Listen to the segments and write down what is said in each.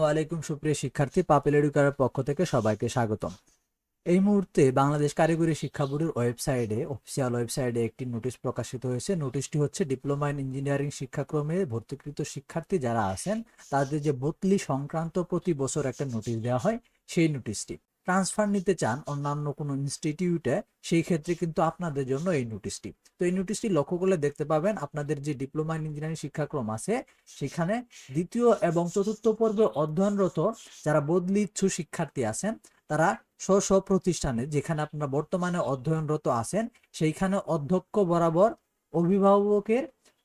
আসসালামু আলাইকুম, সুপ্রিয় শিক্ষার্থী, পাপেল এডুকারের পক্ষ থেকে সবাইকে স্বাগতম। এই মুহূর্তে বাংলাদেশ কারিগরি শিক্ষা বোর্ডের ওয়েবসাইটে, অফিসিয়াল ওয়েবসাইটে একটি নোটিশ প্রকাশিত হয়েছে। নোটিশটি হচ্ছে, ডিপ্লোমা ইন ইঞ্জিনিয়ারিং শিক্ষাক্রমে ভর্তিকৃত শিক্ষার্থী যারা আছেন, তাদের যে বদলি সংক্রান্ত প্রতি বছর একটা নোটিশ দেওয়া হয়, সেই নোটিশটি। ট্রান্সফার নিতে চান অন্যান্য কোনো ইনস্টিটিউটে সেই ক্ষেত্রে কিন্তু আপনাদের জন্য এই নোটিশটি তো এই নোটিশটি লক্ষ্য করলে দেখতে পাবেন আপনাদের যে ডিপ্লোমা ইন ইঞ্জিনিয়ারিং শিক্ষাক্রম আছে, সেখানে দ্বিতীয় এবং চতুর্থ পর্বে অধ্যয়নরত যারা বদলি ইচ্ছু শিক্ষার্থী আছেন, তারা স্ব স্ব প্রতিষ্ঠানে যেখানে আপনারা বর্তমানে অধ্যয়নরত আছেন, সেইখানে অধ্যক্ষ বরাবর অভিভাবকের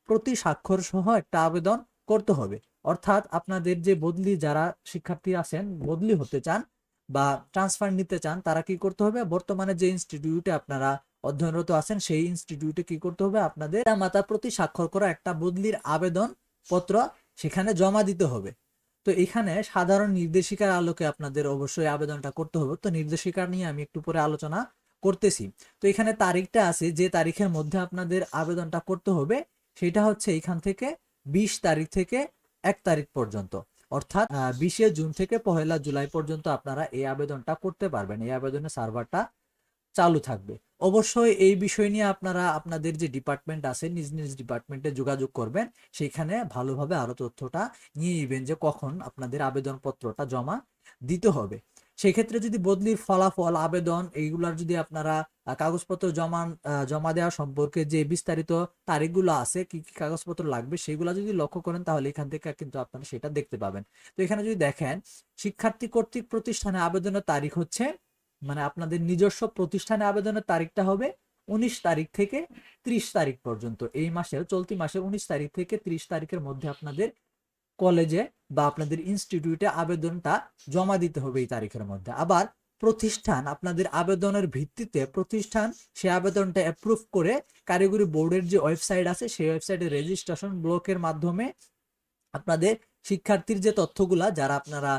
প্রতি স্বাক্ষর সহ একটা আবেদন করতে হবে। অর্থাৎ আপনাদের যে বদলি যারা শিক্ষার্থী আছেন, বদলি হতে চান বা ট্রান্সফার নিতে চান, তারা কি করতে হবে? বর্তমানে যে ইনস্টিটিউটে আপনারা অধ্যয়নরত আছেন, সেই ইনস্টিটিউটে কি করতে হবে? আপনাদের মাতার প্রতি স্বাক্ষর করা একটা বদলির আবেদন পত্র সেখানে জমা দিতে হবে। তো এখানে সাধারণ নির্দেশিকার আলোকে আপনাদের অবশ্যই আবেদনটা করতে হবে। তো নির্দেশিকা নিয়ে আমি একটু পরে আলোচনা করতেছি। তো এখানে তারিখটা আছে, যে তারিখের মধ্যে আপনাদের আবেদনটা করতে হবে, সেটা হচ্ছে এখান থেকে বিশ তারিখ থেকে এক তারিখ পর্যন্ত। অর্থাৎ বিশে জুন থেকে পহেলা জুলাই পর্যন্ত আপনারা এই আবেদনটা করতে পারবেন। এই আবেদনের সার্ভারটা চালু থাকবে। অবশ্যই এই বিষয় নিয়ে আপনারা আপনাদের যে ডিপার্টমেন্ট আছে, নিজ নিজ ডিপার্টমেন্টে যোগাযোগ করবেন। সেখানে ভালোভাবে আরও তথ্যটা নিয়ে নেবেন যে কখন আপনাদের আবেদনপত্রটা জমা দিতে হবে। সেক্ষেত্রে যদি বদলির ফলাফল, আবেদন, এইগুলার যদি আপনারা কাগজপত্র জমা জমা দেওয়া সম্পর্কে যে বিস্তারিত তারিখগুলো আছে, কি কি কাগজপত্র লাগবে সেগুলো যদি লক্ষ্য করেন তাহলে এখান থেকে কিন্তু আপনারা সেটা দেখতে পাবেন। তো এখানে যদি দেখেন, শিক্ষার্থী কর্তৃক প্রতিষ্ঠানে আবেদনের তারিখ হচ্ছে মানে আপনাদের নিজস্ব প্রতিষ্ঠানে আবেদনের তারিখটা হবে উনিশ তারিখ থেকে ত্রিশ তারিখ পর্যন্ত। এই মাসের, চলতি মাসের উনিশ তারিখ থেকে ত্রিশ তারিখের মধ্যে আপনাদের কলেজে বা আপনাদের ইনস্টিটিউটে আবেদনটা জমা দিতে হবে এই তারিখের মধ্যে। আবার প্রতিষ্ঠান আপনাদের আবেদনের ভিত্তিতে প্রতিষ্ঠান সে আবেদনটা অ্যাপ্রুভ করে কারিগরি বোর্ডের যে ওয়েবসাইট আছে, সেই ওয়েবসাইটে রেজিস্ট্রেশন ব্লকের মাধ্যমে আপনাদের শিক্ষার্থীর যে তথ্যগুলা, যারা আপনারা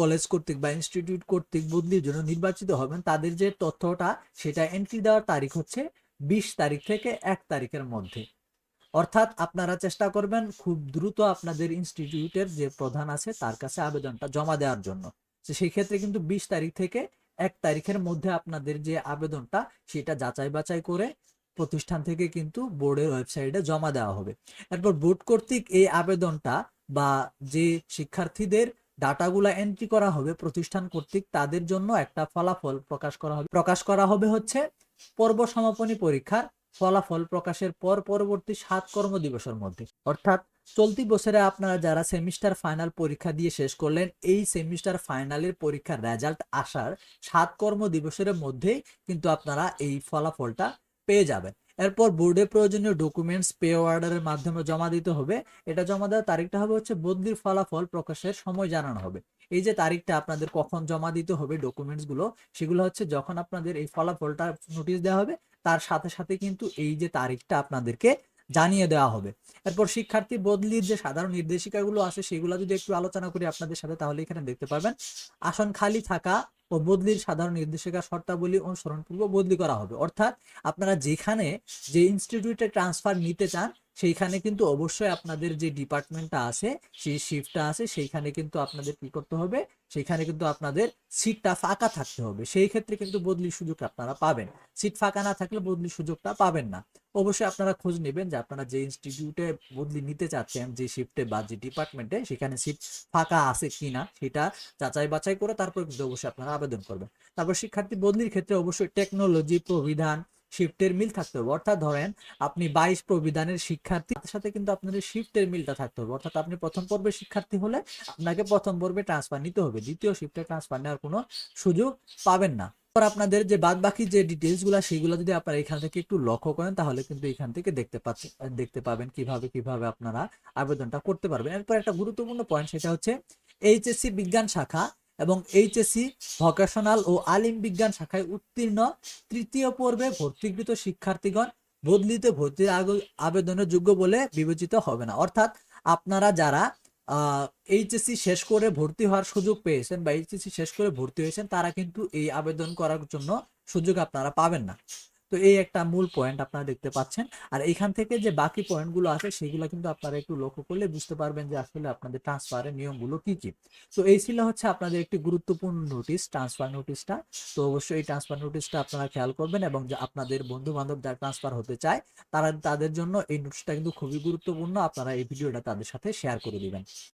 কলেজ কর্তৃক বা ইনস্টিটিউট কর্তৃক বদলির জন্য নির্বাচিত হবেন, তাদের যে তথ্যটা, সেটা এন্ট্রি দেওয়ার তারিখ হচ্ছে বিশ তারিখ থেকে এক তারিখের মধ্যে। অর্থাৎ আপনারা চেষ্টা করবেন খুব দ্রুত আপনাদের ইনস্টিটিউটের যে প্রধান আছে, তার কাছে আবেদনটা জমা দেওয়ার জন্য। সেই ক্ষেত্রে কিন্তু বিশ তারিখ থেকে এক তারিখের মধ্যে আপনাদের যে আবেদনটা, সেটা যাচাই বাছাই করে প্রতিষ্ঠান থেকে কিন্তু বোর্ডের ওয়েবসাইটে জমা দেওয়া হবে। এরপর বোর্ড কর্তৃক এই আবেদনটা বা যে শিক্ষার্থীদের ডাটাগুলা এন্ট্রি করা হবে, প্রতিষ্ঠান কর্তৃক তাদের জন্য একটা ফলাফল প্রকাশ করা হবে। প্রকাশ করা হবে হচ্ছে পর্ব সমাপনী পরীক্ষার ফলাফল প্রকাশের পর পরবর্তী সাত কর্মদিবসের মধ্যে। অর্থাৎ চলতি বছরে আপনারা যারা সেমিস্টার ফাইনাল পরীক্ষা দিয়ে শেষ করলেন, এই সেমিস্টার ফাইনালের পরীক্ষার রেজাল্ট আসার সাত কর্ম দিবসের মধ্যেই কিন্তু আপনারা এই ফলাফলটা পেয়ে যাবেন। এরপর বোর্ডে প্রয়োজনীয় ডকুমেন্টস পে অর্ডারের মাধ্যমে জমা দিতে হবে। এটা জমা দেওয়ার তারিখটা হবে হচ্ছে বদলির ফলাফল প্রকাশের সময় জানানো হবে। এই যে তারিখটা আপনাদের কখন জমা দিতে হবে ডকুমেন্টসগুলো সেগুলো হচ্ছে যখন আপনাদের এই ফলাফলটা নোটিশ দেওয়া হবে, তার সাথে সাথে কিন্তু এই যে তারিখটা আপনাদেরকে জানিয়ে দেওয়া হবে। এরপর শিক্ষার্থী বদলির যে সাধারণ নির্দেশিকাগুলো আছে, সেগুলো যদি একটু আলোচনা করি আপনাদের সাথে, তাহলে এখানে দেখতে পাবেন আসন খালি থাকা ও বদলির সাধারণ নির্দেশিকা শর্তাবলী অনুসরণ পূর্ব বদলি করা হবে। অর্থাৎ আপনারা যেখানে যে ইনস্টিটিউটে ট্রান্সফার নিতে চান সেইখানে কিন্তু অবশ্যই আপনাদের যে ডিপার্টমেন্টটা আছে, সেই শিফটটা আছে, সেইখানে কিন্তু আপনাদের কি করতে হবে? সেইখানে কিন্তু আপনাদের সিটটা ফাঁকা থাকতে হবে। সেই ক্ষেত্রে কিন্তু বদলির সুযোগ আপনারা পাবেন। সিট ফাঁকা না থাকলে বদলির সুযোগটা পাবেন না। অবশ্যই আপনারা খোঁজ নেবেন যে আপনারা যে ইনস্টিটিউটে বদলি নিতে চাচ্ছেন, যে শিফটে বা যে ডিপার্টমেন্টে সেখানে সিট ফাঁকা আছে কিনা, সেটা যাচাই বাছাই করে তারপর কিন্তু অবশ্যই আপনারা আবেদন করবেন। তারপর শিক্ষার্থী বদলির ক্ষেত্রে অবশ্যই টেকনোলজি প্রবিধান শিফটের মিল থাকতে হবে। অর্থাৎ ধরেন, আপনি বাইশ প্রবিধানের শিক্ষার্থী সাথে কিন্তু আপনাদের শিফটের মিলটা থাকতে হবে। অর্থাৎ আপনি প্রথম পর্বের শিক্ষার্থী হলে আপনাকে প্রথম পর্বে ট্রান্সফার নিতে হবে। দ্বিতীয় শিফটে ট্রান্সফার নেওয়ার কোনো সুযোগ পাবেন না। আপনাদের যে বাদ বাকি যে ডিটেলসগুলা সেগুলো যদি আপনারা এখান থেকে একটু লক্ষ্য করেন, তাহলে কিন্তু এখান থেকে দেখতে পাচ্ছেন দেখতে পাবেন কীভাবে কীভাবে আপনারা আবেদনটা করতে পারবেন। এরপর একটা গুরুত্বপূর্ণ পয়েন্ট সেটা হচ্ছে, এইচএসসি বিজ্ঞান শাখা এবং এইচএসসি ভোকেশনাল ও আলিম বিজ্ঞান শাখায় উত্তীর্ণ তৃতীয় পর্বে ভর্তিকৃত শিক্ষার্থীগণ বদলিতে ভর্তির আবেদনের যোগ্য বলে বিবেচিত হবে না। অর্থাৎ আপনারা যারা এইচএসসি শেষ করে ভর্তি হওয়ার সুযোগ পেয়েছেন বা এইচএসসি শেষ করে ভর্তি হয়েছেন, তারা কিন্তু এই আবেদন করার জন্য সুযোগ আপনারা পাবেন না। তো এই একটা মূল পয়েন্ট আপনারা দেখতে পাচ্ছেন। আর এখান থেকে যে বাকি পয়েন্টগুলো আছে, সেগুলো কিন্তু আপনারা একটু লক্ষ্য করলে বুঝতে পারবেন যে আসলে আপনাদের ট্রান্সফারের নিয়মগুলো কি কি। তো এই ছিল হচ্ছে আপনাদের একটি গুরুত্বপূর্ণ নোটিশ ট্রান্সফার নোটিশটা তো অবশ্যই এই ট্রান্সফার নোটিশটা আপনারা খেয়াল করবেন এবং যে আপনাদের বন্ধু বান্ধব যারা ট্রান্সফার হতে চায়, তারা তাদের জন্য এই নোটিশটা কিন্তু খুবই গুরুত্বপূর্ণ। আপনারা এই ভিডিওটা তাদের সাথে শেয়ার করে দিবেন।